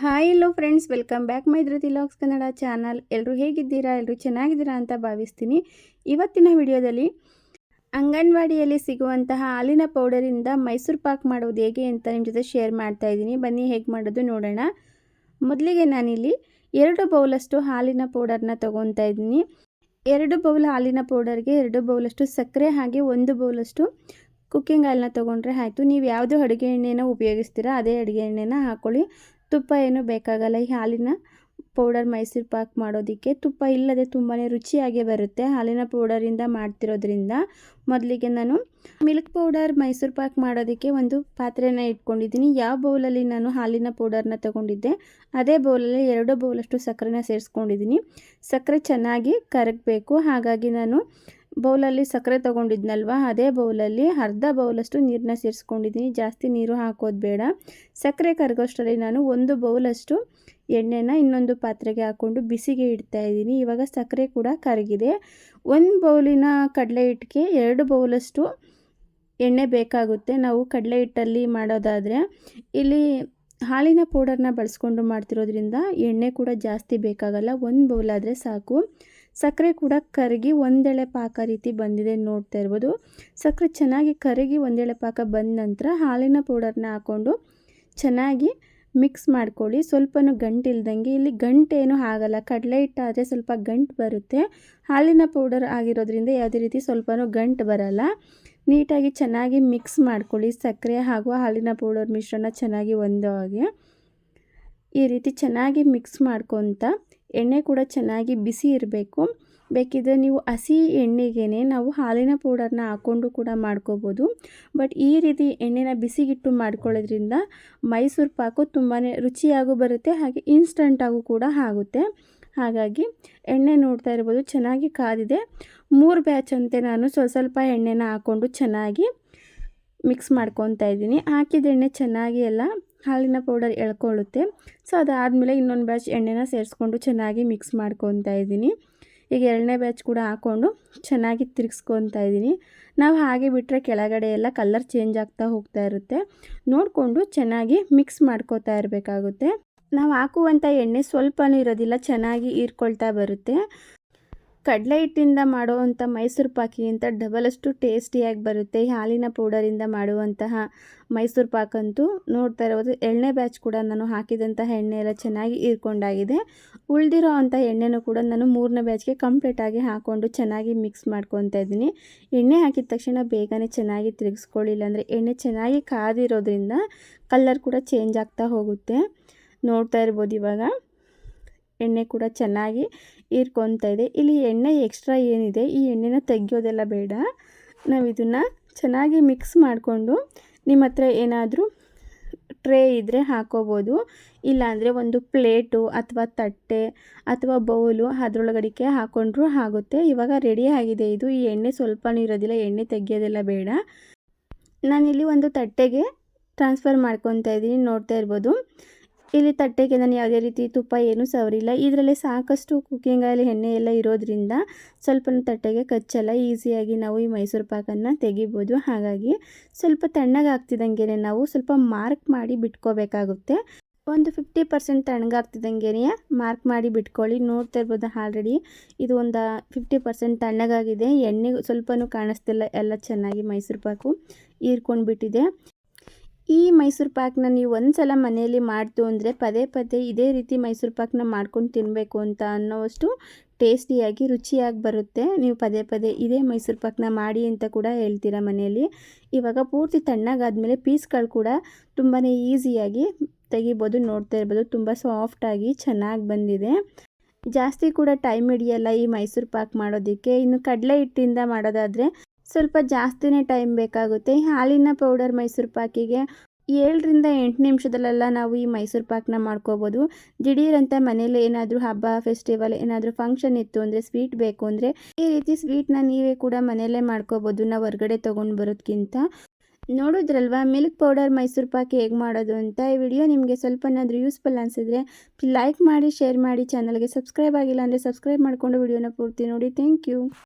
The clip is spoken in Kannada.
Hi hello friends welcome back my Dhruti vlogs Kannada channel ಎಲ್ಲರೂ ಹೇಗಿದ್ದೀರಾ? ಎಲ್ಲರೂ ಚೆನ್ನಾಗಿದ್ದೀರಾ ಅಂತ ಭಾವಿಸ್ತೀನಿ. ಇವತ್ತಿನ ವಿಡಿಯೋದಲ್ಲಿ ಅಂಗನವಾಡಿಯಲ್ಲಿ ಸಿಗುವಂತಹ ಹಾಲಿನ ಪೌಡರಿಂದ ಮೈಸೂರು ಪಾಕ್ ಮಾಡೋದು ಹೇಗೆ ಅಂತ ನಿಮ್ಮ ಜೊತೆ ಶೇರ್ ಮಾಡ್ತಾ ಇದ್ದೀನಿ. ಬನ್ನಿ, ಹೇಗೆ ಮಾಡೋದು ನೋಡೋಣ. ಮೊದಲಿಗೆ ನಾನಿಲ್ಲಿ ಎರಡು ಬೌಲಷ್ಟು ಹಾಲಿನ ಪೌಡರ್ನ ತೊಗೊತಾ ಇದ್ದೀನಿ. ಎರಡು ಬೌಲ್ ಹಾಲಿನ ಪೌಡರ್ಗೆ ಎರಡು ಬೌಲಷ್ಟು ಸಕ್ಕರೆ ಹಾಗೆ ಒಂದು ಬೌಲಷ್ಟು ಕುಕ್ಕಿಂಗ್ ಆಯಿಲ್ನ ತೊಗೊಂಡ್ರೆ ಆಯಿತು. ನೀವು ಯಾವುದು ಅಡುಗೆ ಎಣ್ಣೆನ ಉಪಯೋಗಿಸ್ತೀರಾ, ಅದೇ ಅಡುಗೆ ಎಣ್ಣೆನ ಹಾಕ್ಕೊಳ್ಳಿ ತುಪ್ಪ ಏನು ಬೇಕಾಗಲ್ಲ. ಈ ಹಾಲಿನ ಪೌಡರ್ ಮೈಸೂರು ಪಾಕ್ ಮಾಡೋದಕ್ಕೆ ತುಪ್ಪ ಇಲ್ಲದೆ ತುಂಬಾ ರುಚಿಯಾಗಿ ಬರುತ್ತೆ. ಹಾಲಿನ ಪೌಡರಿಂದ ಮಾಡ್ತಿರೋದ್ರಿಂದ ಮೊದಲಿಗೆ ನಾನು ಮಿಲ್ಕ್ ಪೌಡರ್ ಮೈಸೂರು ಪಾಕ್ ಮಾಡೋದಕ್ಕೆ ಒಂದು ಪಾತ್ರೆನ ಇಟ್ಕೊಂಡಿದ್ದೀನಿ. ಯಾವ ಬೌಲಲ್ಲಿ ನಾನು ಹಾಲಿನ ಪೌಡರ್ನ ತಗೊಂಡಿದ್ದೆ, ಅದೇ ಬೌಲಲ್ಲಿ ಎರಡು ಬೌಲಷ್ಟು ಸಕ್ಕರೆನ ಸೇರಿಸ್ಕೊಂಡಿದ್ದೀನಿ. ಸಕ್ಕರೆ ಚೆನ್ನಾಗಿ ಕರಗಬೇಕು. ಹಾಗಾಗಿ ನಾನು ಬೌಲಲ್ಲಿ ಸಕ್ಕರೆ ತೊಗೊಂಡಿದ್ನಲ್ವ? ಅದೇ ಬೌಲಲ್ಲಿ ಅರ್ಧ ಬೌಲಷ್ಟು ನೀರನ್ನ ಸೇರಿಸ್ಕೊಂಡಿದ್ದೀನಿ. ಜಾಸ್ತಿ ನೀರು ಹಾಕೋದು ಬೇಡ. ಸಕ್ಕರೆ ಕರಗೋಷ್ಟರಲ್ಲಿ ನಾನು ಒಂದು ಬೌಲಷ್ಟು ಎಣ್ಣೆನ ಇನ್ನೊಂದು ಪಾತ್ರೆಗೆ ಹಾಕ್ಕೊಂಡು ಬಿಸಿಗೆ ಇಡ್ತಾ ಇದ್ದೀನಿ. ಇವಾಗ ಸಕ್ಕರೆ ಕೂಡ ಕರಗಿದೆ. ಒಂದು ಬೌಲಿನ ಕಡಲೆ ಹಿಟ್ಟಿಗೆ ಎರಡು ಬೌಲಷ್ಟು ಎಣ್ಣೆ ಬೇಕಾಗುತ್ತೆ. ನಾವು ಕಡಲೆ ಹಿಟ್ಟಲ್ಲಿ ಮಾಡೋದಾದರೆ ಇಲ್ಲಿ ಹಾಲಿನ ಪೌಡರ್ನ ಬಳಸ್ಕೊಂಡು ಮಾಡ್ತಿರೋದ್ರಿಂದ ಎಣ್ಣೆ ಕೂಡ ಜಾಸ್ತಿ ಬೇಕಾಗಲ್ಲ. ಒಂದು ಬೌಲಾದರೆ ಸಾಕು. ಸಕ್ಕರೆ ಕೂಡ ಕರಗಿ ಒಂದೆಳೆ ಪಾಕ ರೀತಿ ಬಂದಿದೆ ನೋಡ್ತಾ ಇರ್ಬೋದು. ಸಕ್ಕರೆ ಚೆನ್ನಾಗಿ ಕರಗಿ ಒಂದೆಳೆ ಪಾಕ ಬಂದ ನಂತರ ಹಾಲಿನ ಪೌಡರ್ನ ಹಾಕ್ಕೊಂಡು ಚೆನ್ನಾಗಿ ಮಿಕ್ಸ್ ಮಾಡ್ಕೊಳ್ಳಿ. ಸ್ವಲ್ಪನೂ ಗಂಟು ಇಲ್ದಂಗೆ. ಇಲ್ಲಿ ಗಂಟೇನು ಆಗಲ್ಲ. ಕಡಲೆ ಹಿಟ್ಟಾದರೆ ಸ್ವಲ್ಪ ಗಂಟು ಬರುತ್ತೆ. ಹಾಲಿನ ಪೌಡರ್ ಆಗಿರೋದ್ರಿಂದ ಯಾವುದೇ ರೀತಿ ಸ್ವಲ್ಪನೂ ಗಂಟು ಬರಲ್ಲ. ನೀಟಾಗಿ ಚೆನ್ನಾಗಿ ಮಿಕ್ಸ್ ಮಾಡ್ಕೊಳ್ಳಿ. ಸಕ್ಕರೆ ಹಾಗೂ ಹಾಲಿನ ಪೌಡರ್ ಮಿಶ್ರಣ ಚೆನ್ನಾಗಿ ಒಂದು ಹಾಗೆ ಈ ರೀತಿ ಚೆನ್ನಾಗಿ ಮಿಕ್ಸ್ ಮಾಡ್ಕೊತ ಎಣ್ಣೆ ಕೂಡ ಚೆನ್ನಾಗಿ ಬಿಸಿ ಇರಬೇಕು. ಬೇಕಿದ್ದರೆ ನೀವು ಹಸಿ ಎಣ್ಣೆಗೇ ನಾವು ಹಾಲಿನ ಪೌಡರ್ನ ಹಾಕ್ಕೊಂಡು ಕೂಡ ಮಾಡ್ಕೋಬೋದು. ಬಟ್ ಈ ರೀತಿ ಎಣ್ಣೆನ ಬಿಸಿಗಿಟ್ಟು ಮಾಡ್ಕೊಳ್ಳೋದ್ರಿಂದ ಮೈಸೂರು ಪಾಕು ತುಂಬಾ ರುಚಿಯಾಗೂ ಬರುತ್ತೆ, ಹಾಗೆ ಇನ್ಸ್ಟಂಟಾಗೂ ಕೂಡ ಆಗುತ್ತೆ. ಹಾಗಾಗಿ ಎಣ್ಣೆ ನೋಡ್ತಾ ಇರ್ಬೋದು, ಚೆನ್ನಾಗಿ ಕಾದಿದೆ. ಮೂರು ಬ್ಯಾಚ್ ಅಂತೆ ನಾನು ಸ್ವಲ್ಪ ಸ್ವಲ್ಪ ಎಣ್ಣೆನ ಹಾಕ್ಕೊಂಡು ಚೆನ್ನಾಗಿ ಮಿಕ್ಸ್ ಮಾಡ್ಕೊತಾ ಇದ್ದೀನಿ. ಹಾಕಿದ ಎಣ್ಣೆ ಚೆನ್ನಾಗಿ ಎಲ್ಲ ಹಾಲಿನ ಪೌಡರ್ ಎಳ್ಕೊಳ್ಳುತ್ತೆ. ಸೊ ಅದಾದಮೇಲೆ ಇನ್ನೊಂದು ಬ್ಯಾಚ್ ಎಣ್ಣೆನ ಸೇರಿಸ್ಕೊಂಡು ಚೆನ್ನಾಗಿ ಮಿಕ್ಸ್ ಮಾಡ್ಕೊತಾ ಇದ್ದೀನಿ. ಈಗ ಎರಡನೇ ಬ್ಯಾಚ್ ಕೂಡ ಹಾಕ್ಕೊಂಡು ಚೆನ್ನಾಗಿ ತಿರುಗಿಸ್ಕೊತಾ ಇದ್ದೀನಿ. ನಾವು ಹಾಗೆ ಬಿಟ್ಟರೆ ಕೆಳಗಡೆ ಎಲ್ಲ ಕಲರ್ ಚೇಂಜ್ ಆಗ್ತಾ ಹೋಗ್ತಾ ಇರುತ್ತೆ. ನೋಡಿಕೊಂಡು ಚೆನ್ನಾಗಿ ಮಿಕ್ಸ್ ಮಾಡ್ಕೋತಾ ಇರಬೇಕಾಗುತ್ತೆ. ನಾವು ಹಾಕುವಂಥ ಎಣ್ಣೆ ಸ್ವಲ್ಪನೂ ಇರೋದಿಲ್ಲ, ಚೆನ್ನಾಗಿ ಹೀರ್ಕೊಳ್ತಾ ಬರುತ್ತೆ. ಕಡಲೆ ಹಿಟ್ಟಿಂದ ಮಾಡುವಂಥ ಮೈಸೂರು ಪಾಕಿಗಿಂತ ಡಬಲಷ್ಟು ಟೇಸ್ಟಿಯಾಗಿ ಬರುತ್ತೆ. ಹಾಲಿನ ಪೌಡರಿಂದ ಮಾಡುವಂತಹ ಮೈಸೂರು ಪಾಕಂತೂ ನೋಡ್ತಾ ಇರೋದು ಎಣ್ಣೆ ಬ್ಯಾಚ್ ಕೂಡ ನಾನು ಹಾಕಿದಂತಹ ಎಣ್ಣೆ ಎಲ್ಲ ಚೆನ್ನಾಗಿ ಹೀರ್ಕೊಂಡಾಗಿದೆ. ಉಳಿದಿರೋ ಅಂಥ ಎಣ್ಣೆನೂ ಕೂಡ ನಾನು ಮೂರನೇ ಬ್ಯಾಚ್ಗೆ ಕಂಪ್ಲೀಟಾಗಿ ಹಾಕ್ಕೊಂಡು ಚೆನ್ನಾಗಿ ಮಿಕ್ಸ್ ಮಾಡ್ಕೊತಾ ಇದ್ದೀನಿ. ಎಣ್ಣೆ ಹಾಕಿದ ತಕ್ಷಣ ಬೇಗನೆ ಚೆನ್ನಾಗಿ ತಿರುಗಿಸ್ಕೊಳ್ಳಿಲ್ಲ ಅಂದರೆ ಎಣ್ಣೆ ಚೆನ್ನಾಗಿ ಕಾದಿರೋದ್ರಿಂದ ಕಲ್ಲರ್ ಕೂಡ ಚೇಂಜ್ ಆಗ್ತಾ ಹೋಗುತ್ತೆ. ನೋಡ್ತಾ ಇರ್ಬೋದು ಇವಾಗ. ಎಣ್ಣೆ ಕೂಡ ಚೆನ್ನಾಗಿ ಹೀರ್ಕೊತಾ ಇದೆ. ಇಲ್ಲಿ ಎಣ್ಣೆ ಎಕ್ಸ್ಟ್ರಾ ಏನಿದೆ, ಈ ಎಣ್ಣೆನ ತೆಗೆಯೋದೆಲ್ಲ ಬೇಡ. ನಾವು ಇದನ್ನು ಚೆನ್ನಾಗಿ ಮಿಕ್ಸ್ ಮಾಡಿಕೊಂಡು ನಿಮ್ಮ ಹತ್ರ ಏನಾದರೂ ಟ್ರೇ ಇದ್ದರೆ ಹಾಕೋಬೋದು. ಇಲ್ಲಾಂದರೆ ಒಂದು ಪ್ಲೇಟು ಅಥವಾ ತಟ್ಟೆ ಅಥವಾ ಬೌಲು ಅದರೊಳಗಡಿಕೆ ಹಾಕ್ಕೊಂಡ್ರೂ ಆಗುತ್ತೆ. ಇವಾಗ ರೆಡಿ ಆಗಿದೆ ಇದು. ಈ ಎಣ್ಣೆ ಸ್ವಲ್ಪನೂ ಇರೋದಿಲ್ಲ ಎಣ್ಣೆ ತೆಗಿಯೋದೆಲ್ಲ ಬೇಡ. ನಾನಿಲ್ಲಿ ಒಂದು ತಟ್ಟೆಗೆ ಟ್ರಾನ್ಸ್ಫರ್ ಮಾಡ್ಕೊತಾ ಇದ್ದೀನಿ ನೋಡ್ತಾ ಇರ್ಬೋದು. ಇಲ್ಲಿ ತಟ್ಟೆಗೆ ನಾನು ಯಾವುದೇ ರೀತಿ ತುಪ್ಪ ಏನೂ ಸವರಿಲ್ಲ. ಇದರಲ್ಲಿ ಸಾಕಷ್ಟು ಕುಕ್ಕಿಂಗ್ ಆಯಿಲ್ ಎಣ್ಣೆ ಎಲ್ಲ ಇರೋದ್ರಿಂದ ಸ್ವಲ್ಪ ತಟ್ಟೆಗೆ ಕಚ್ಚಲ್ಲ. ಈಸಿಯಾಗಿ ನಾವು ಈ ಮೈಸೂರು ಪಾಕನ್ನು ತೆಗಿಬೋದು. ಹಾಗಾಗಿ ಸ್ವಲ್ಪ ತಣ್ಣಗಾಗ್ತಿದ್ದಂಗೆ ನಾವು ಸ್ವಲ್ಪ ಮಾರ್ಕ್ ಮಾಡಿ ಬಿಟ್ಕೋಬೇಕಾಗುತ್ತೆ. ಒಂದು ಫಿಫ್ಟಿ ಪರ್ಸೆಂಟ್ ತಣ್ಣಗಾಗ್ತಿದ್ದಂಗೆ ಮಾರ್ಕ್ ಮಾಡಿ ಬಿಟ್ಕೊಳ್ಳಿ. ನೋಡ್ತಾ ಇರ್ಬೋದು ಆಲ್ರೆಡಿ ಇದು ಒಂದು ಫಿಫ್ಟಿ ಪರ್ಸೆಂಟ್ ತಣ್ಣಗಾಗಿದೆ. ಎಣ್ಣೆ ಸ್ವಲ್ಪನೂ ಕಾಣಿಸ್ತಿಲ್ಲ. ಎಲ್ಲ ಚೆನ್ನಾಗಿ ಮೈಸೂರು ಪಾಕು ಹೀರ್ಕೊಂಡು ಬಿಟ್ಟಿದೆ ಈ ಮೈಸೂರು ಪಾಕ್ನ ನೀವು ಒಂದು ಸಲ ಮನೆಯಲ್ಲಿ ಮಾಡ್ತು ಅಂದರೆ ಪದೇ ಪದೇ ಇದೇ ರೀತಿ ಮೈಸೂರು ಪಾಕ್ನ ಮಾಡ್ಕೊಂಡು ತಿನ್ನಬೇಕು ಅಂತ ಅನ್ನೋವಷ್ಟು ಟೇಸ್ಟಿಯಾಗಿ, ರುಚಿಯಾಗಿ ಬರುತ್ತೆ. ನೀವು ಪದೇ ಪದೇ ಇದೇ ಮೈಸೂರು ಪಾಕ್ನ ಮಾಡಿ ಅಂತ ಕೂಡ ಹೇಳ್ತೀರಾ ಮನೆಯಲ್ಲಿ. ಇವಾಗ ಪೂರ್ತಿ ತಣ್ಣಗಾದ್ಮೇಲೆ ಪೀಸ್ಗಳು ಕೂಡ ತುಂಬಾ ಈಸಿಯಾಗಿ ತೆಗಿಬೋದು, ನೋಡ್ತಾ ಇರ್ಬೋದು. ತುಂಬ ಸಾಫ್ಟಾಗಿ ಚೆನ್ನಾಗಿ ಬಂದಿದೆ. ಜಾಸ್ತಿ ಕೂಡ ಟೈಮ್ ಹಿಡಿಯಲ್ಲ ಈ ಮೈಸೂರು ಪಾಕ್ ಮಾಡೋದಕ್ಕೆ. ಇನ್ನು ಕಡಲೆ ಹಿಟ್ಟಿಂದ ಮಾಡೋದಾದರೆ ಸ್ವಲ್ಪ ಜಾಸ್ತಿನೇ ಟೈಮ್ ಬೇಕಾಗುತ್ತೆ. ಹಾಲಿನ ಪೌಡರ್ ಮೈಸೂರು ಪಾಕಿಗೆ ಏಳರಿಂದ ಎಂಟು ನಿಮಿಷದಲ್ಲೆಲ್ಲ ನಾವು ಈ ಮೈಸೂರು ಪಾಕ್ನ ಮಾಡ್ಕೋಬೋದು. ದಿಢೀರಂತ ಮನೇಲಿ ಏನಾದರೂ ಹಬ್ಬ ಫೆಸ್ಟಿವಲ್ ಏನಾದರೂ ಫಂಕ್ಷನ್ ಇತ್ತು ಅಂದರೆ ಸ್ವೀಟ್ ಬೇಕು ಅಂದರೆ ಈ ರೀತಿ ಸ್ವೀಟ್ನ ನೀವೇ ಕೂಡ ಮನೆಯಲ್ಲೇ ಮಾಡ್ಕೋಬೋದು. ನಾವು ಹೊರಗಡೆ ತೊಗೊಂಡು ಬರೋದಕ್ಕಿಂತ ನೋಡಿದ್ರಲ್ವಾ ಮಿಲ್ಕ್ ಪೌಡರ್ ಮೈಸೂರು ಪಾಕ್ ಹೇಗೆ ಮಾಡೋದು ಅಂತ ಈ ವಿಡಿಯೋ ನಿಮಗೆ ಸ್ವಲ್ಪನಾದರೂ ಯೂಸ್ಫುಲ್ ಅನಿಸಿದ್ರೆ ಲೈಕ್ ಮಾಡಿ ಶೇರ್ ಮಾಡಿ ಚಾನಲ್ಗೆ ಸಬ್ಸ್ಕ್ರೈಬ್ ಆಗಿಲ್ಲ ಅಂದರೆ ಸಬ್ಸ್ಕ್ರೈಬ್ ಮಾಡಿಕೊಂಡು ವಿಡಿಯೋನ ಪೂರ್ತಿ ನೋಡಿ. Thank you